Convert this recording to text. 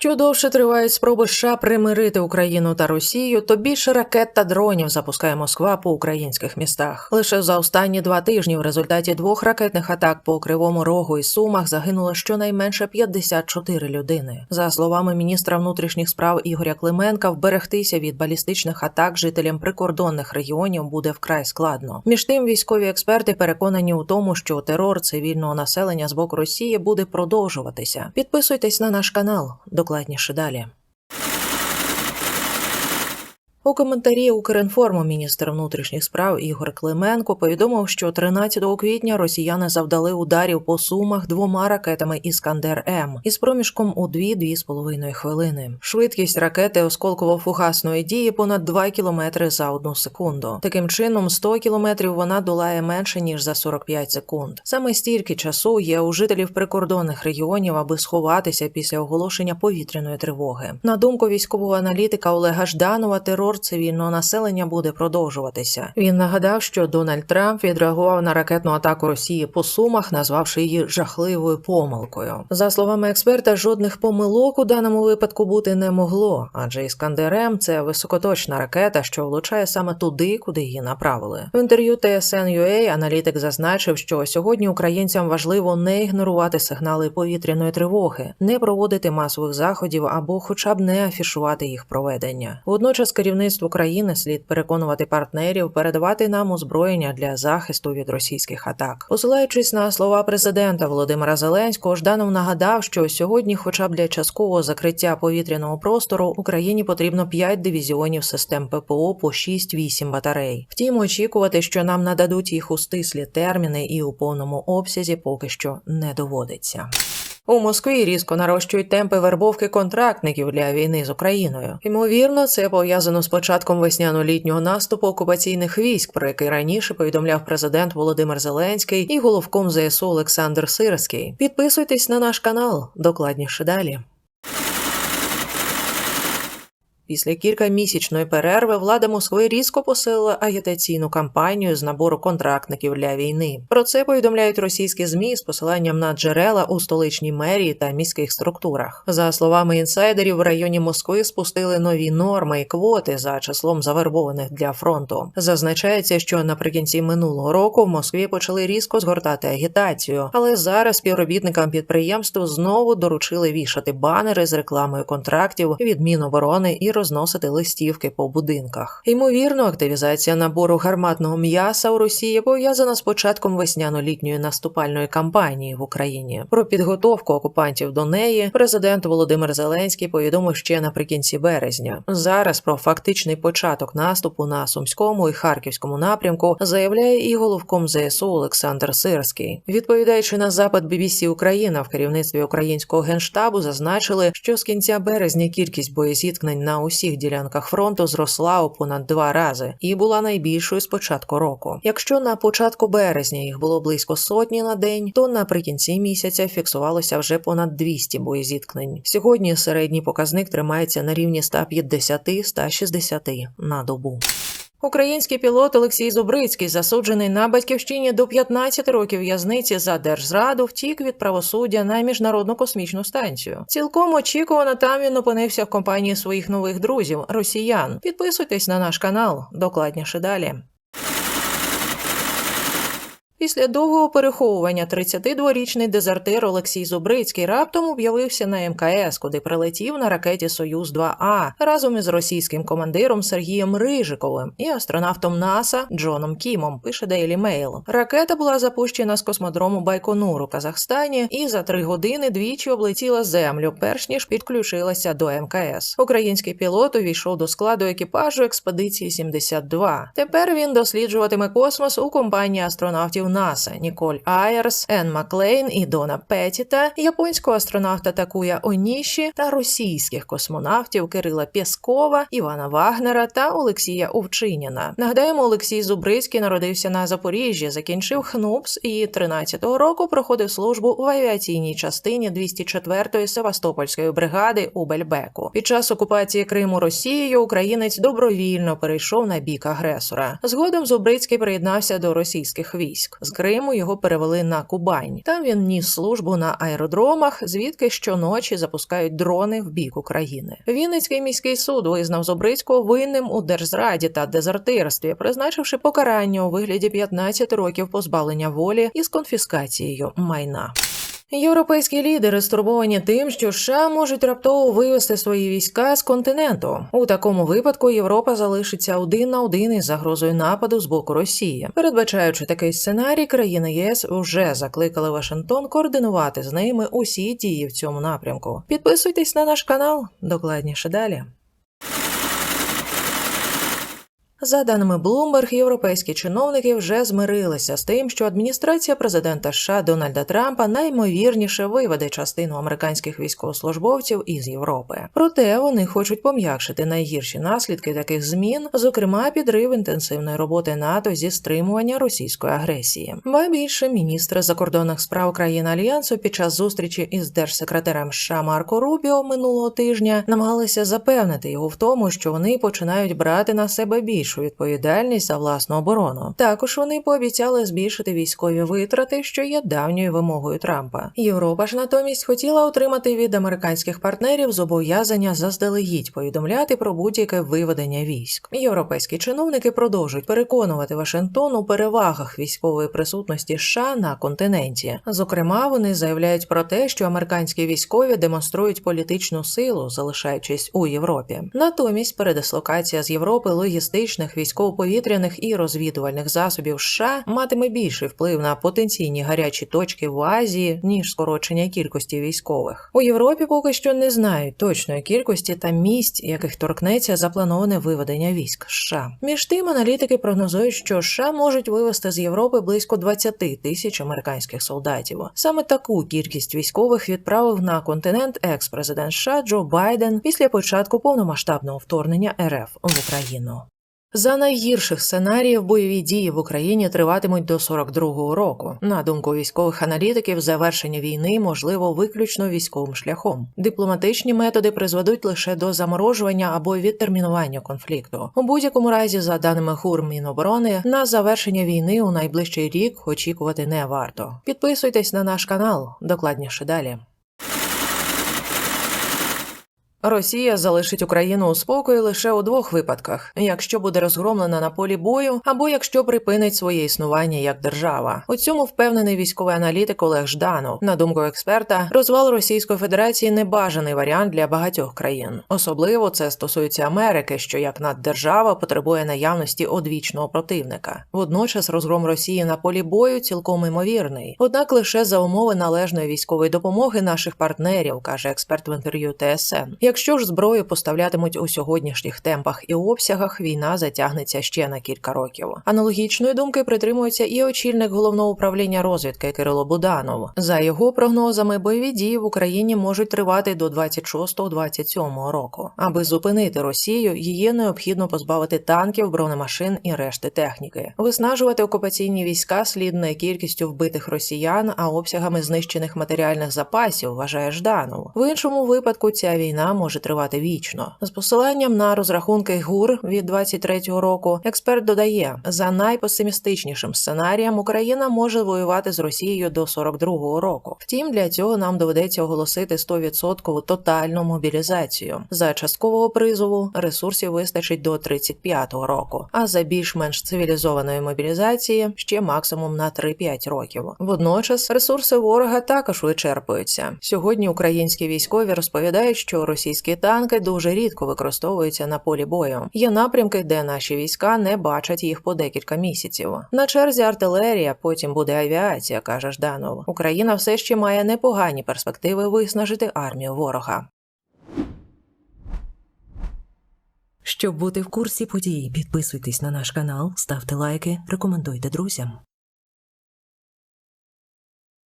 Що довше тривають спроби США примирити Україну та Росію, то більше ракет та дронів запускає Москва по українських містах. Лише за останні два тижні в результаті двох ракетних атак по Кривому Рогу і Сумах загинуло щонайменше 54 людини. За словами міністра внутрішніх справ Ігоря Клименка, вберегтися від балістичних атак жителям прикордонних регіонів буде вкрай складно. Між тим, військові експерти переконані у тому, що терор цивільного населення з боку Росії буде продовжуватися. Підписуйтесь на наш канал. Докладніше далі. У коментарі Укрінформу міністр внутрішніх справ Ігор Клименко повідомив, що 13 квітня росіяни завдали ударів по сумах двома ракетами Іскандер М із проміжком у 2-2,5 хвилини. Швидкість ракети осколково-фугасної дії понад 2 км за одну секунду. Таким чином, 100 км вона долає менше ніж за 45 секунд. Саме стільки часу є у жителів прикордонних регіонів, аби сховатися після оголошення повітряної тривоги. На думку військового аналітика Олега Жданова, терор цивільного населення буде продовжуватися. Він нагадав, що Дональд Трамп відреагував на ракетну атаку Росії по сумах, назвавши її жахливою помилкою. За словами експерта, жодних помилок у даному випадку бути не могло, адже Іскандер М – це високоточна ракета, що влучає саме туди, куди її направили. В інтерв'ю TSN.ua аналітик зазначив, що сьогодні українцям важливо не ігнорувати сигнали повітряної тривоги, не проводити масових заходів або, хоча б не афішувати їх проведення. Водночас керівництво країни слід переконувати партнерів передавати нам озброєння для захисту від російських атак. Посилаючись на слова президента Володимира Зеленського, Жданов нагадав, що сьогодні, хоча б для часткового закриття повітряного простору, Україні потрібно 5 дивізіонів систем ППО по 6-8 батарей. Втім, очікувати, що нам нададуть їх у стислі терміни і у повному обсязі, поки що не доводиться. У Москві різко нарощують темпи вербовки контрактників для війни з Україною. Ймовірно, це пов'язано з початком весняно-літнього наступу окупаційних військ, про який раніше повідомляв президент Володимир Зеленський і головком ЗСУ Олександр Сирський. Підписуйтесь на наш канал, докладніше далі. Після кількамісячної перерви влада Москви різко посилила агітаційну кампанію з набору контрактників для війни. Про це повідомляють російські змі з посиланням на джерела у столичній мерії та міських структурах. За словами інсайдерів, в районі Москви спустили нові норми і квоти за числом завербованих для фронту. Зазначається, що наприкінці минулого року в Москві почали різко згортати агітацію, але зараз співробітникам підприємств знову доручили вішати банери з рекламою контрактів від Міноборони і розносити листівки по будинках. Ймовірно, активізація набору гарматного м'яса у Росії пов'язана з початком весняно-літньої наступальної кампанії в Україні. Про підготовку окупантів до неї президент Володимир Зеленський повідомив ще наприкінці березня. Зараз про фактичний початок наступу на сумському і харківському напрямку заявляє і головком ЗСУ Олександр Сирський. Відповідаючи на запит BBC Україна в керівництві українського генштабу, зазначили, що з кінця березня кількість боєзіткнень на усіх ділянках фронту зросла у понад два рази і була найбільшою з початку року. Якщо на початку березня їх було близько сотні на день, то наприкінці місяця фіксувалося вже понад 200 боєзіткнень. Сьогодні середній показник тримається на рівні 150-160 на добу. Український пілот Олексій Зубрицький, засуджений на батьківщині до 15 років в'язниці за держзраду, втік від правосуддя на міжнародну космічну станцію. Цілком очікувано там він опинився в компанії своїх нових друзів росіян. Підписуйтесь на наш канал, докладніше далі. Після довгого переховування 32-річний дезертир Олексій Зубрицький раптом об'явився на МКС, куди прилетів на ракеті Союз 2А разом із російським командиром Сергієм Рижиковим і астронавтом НАСА Джоном Кімом. Пише Daily Mail. Ракета була запущена з космодрому Байконур у Казахстані і за три години двічі облетіла землю, перш ніж підключилася до МКС. Український пілот увійшов до складу екіпажу експедиції 72. Тепер він досліджуватиме космос у компанії астронавтів НАСА Ніколь Айерс, Ен Маклейн і Дона Петіта, японського астронавта Такуя Оніші та російських космонавтів Кирила Пєскова, Івана Вагнера та Олексія Овчиніна. Нагадаємо, Олексій Зубрицький народився на Запоріжжі, закінчив ХНУПС і 13-го року проходив службу в авіаційній частині 204-ї Севастопольської бригади у Бельбеку. Під час окупації Криму Росією українець добровільно перейшов на бік агресора. Згодом Зубрицький приєднався до російських військ. З Криму його перевели на Кубань. Там він ніс службу на аеродромах, звідки щоночі запускають дрони в бік України. Вінницький міський суд визнав Зобрицького винним у держзраді та дезертирстві, призначивши покарання у вигляді 15 років позбавлення волі із конфіскацією майна. Європейські лідери стурбовані тим, що США можуть раптово вивести свої війська з континенту. У такому випадку Європа залишиться один на один із загрозою нападу з боку Росії. Передбачаючи такий сценарій, країни ЄС вже закликали Вашингтон координувати з ними усі дії в цьому напрямку. Підписуйтесь на наш канал, докладніше далі. За даними Bloomberg, європейські чиновники вже змирилися з тим, що адміністрація президента США Дональда Трампа наймовірніше виведе частину американських військовослужбовців із Європи. Проте вони хочуть пом'якшити найгірші наслідки таких змін, зокрема підрив інтенсивної роботи НАТО зі стримування російської агресії. Ба більше міністри закордонних справ країн альянсу під час зустрічі із держсекретарем США Марко Рубіо минулого тижня намагалися запевнити його в тому, що вони починають брати на себе більш більшу відповідальність за власну оборону. Також вони пообіцяли збільшити військові витрати, що є давньою вимогою Трампа. Європа ж натомість хотіла отримати від американських партнерів зобов'язання заздалегідь повідомляти про будь-яке виведення військ. Європейські чиновники продовжують переконувати Вашингтон у перевагах військової присутності США на континенті. Зокрема, вони заявляють про те, що американські військові демонструють політичну силу, залишаючись у Європі. Натомість передислокація з Європи логістичних військово-повітряних і розвідувальних засобів США матиме більший вплив на потенційні гарячі точки в Азії ніж скорочення кількості військових. У Європі поки що не знають точної кількості та місць, яких торкнеться заплановане виведення військ США. Між тим, аналітики прогнозують, що США можуть вивести з Європи близько 20 тисяч американських солдатів. Саме таку кількість військових відправив на континент екс-президент США Джо Байден після початку повномасштабного вторгнення РФ в Україну. За найгірших сценаріїв бойові дії в Україні триватимуть до 42-го року. На думку військових аналітиків, завершення війни можливо виключно військовим шляхом. Дипломатичні методи призведуть лише до заморожування або відтермінування конфлікту. У будь-якому разі, за даними ГУР Міноборони, на завершення війни у найближчий рік очікувати не варто. Підписуйтесь на наш канал, докладніше далі. Росія залишить Україну у спокої лише у двох випадках: якщо буде розгромлена на полі бою, або якщо припинить своє існування як держава. У цьому впевнений військовий аналітик Олег Жданов. На думку експерта, розвал Російської Федерації небажаний варіант для багатьох країн. Особливо це стосується Америки, що як наддержава потребує наявності одвічного противника. Водночас розгром Росії на полі бою цілком імовірний, однак лише за умови належної військової допомоги наших партнерів, каже експерт в інтерв'ю ТСН. Якщо ж зброю поставлятимуть у сьогоднішніх темпах і обсягах, війна затягнеться ще на кілька років. Аналогічної думки притримується і очільник головного управління розвідки Кирило Буданов. За його прогнозами, бойові дії в Україні можуть тривати до 26-27 року. Аби зупинити Росію, її необхідно позбавити танків, бронемашин і решти техніки. Виснажувати окупаційні війська слід не кількістю вбитих росіян, а обсягами знищених матеріальних запасів, вважає Жданов. В іншому випадку ця війна може тривати вічно. З посиланням на розрахунки ГУР від 23-го року експерт додає, за найпесимістичнішим сценарієм Україна може воювати з Росією до 42-го року. Втім, для цього нам доведеться оголосити 100% тотальну мобілізацію. За часткового призову ресурсів вистачить до 35-го року, а за більш-менш цивілізованої мобілізації ще максимум на 3-5 років. Водночас ресурси ворога також вичерпуються. Сьогодні українські військові розповідають, що російські танки дуже рідко використовуються на полі бою. Є напрямки, де наші війська не бачать їх по декілька місяців. На черзі артилерія, потім буде авіація, каже Жданов. Україна все ще має непогані перспективи виснажити армію ворога. Щоб бути в курсі подій, підписуйтесь на наш канал, ставте лайки, рекомендуйте друзям.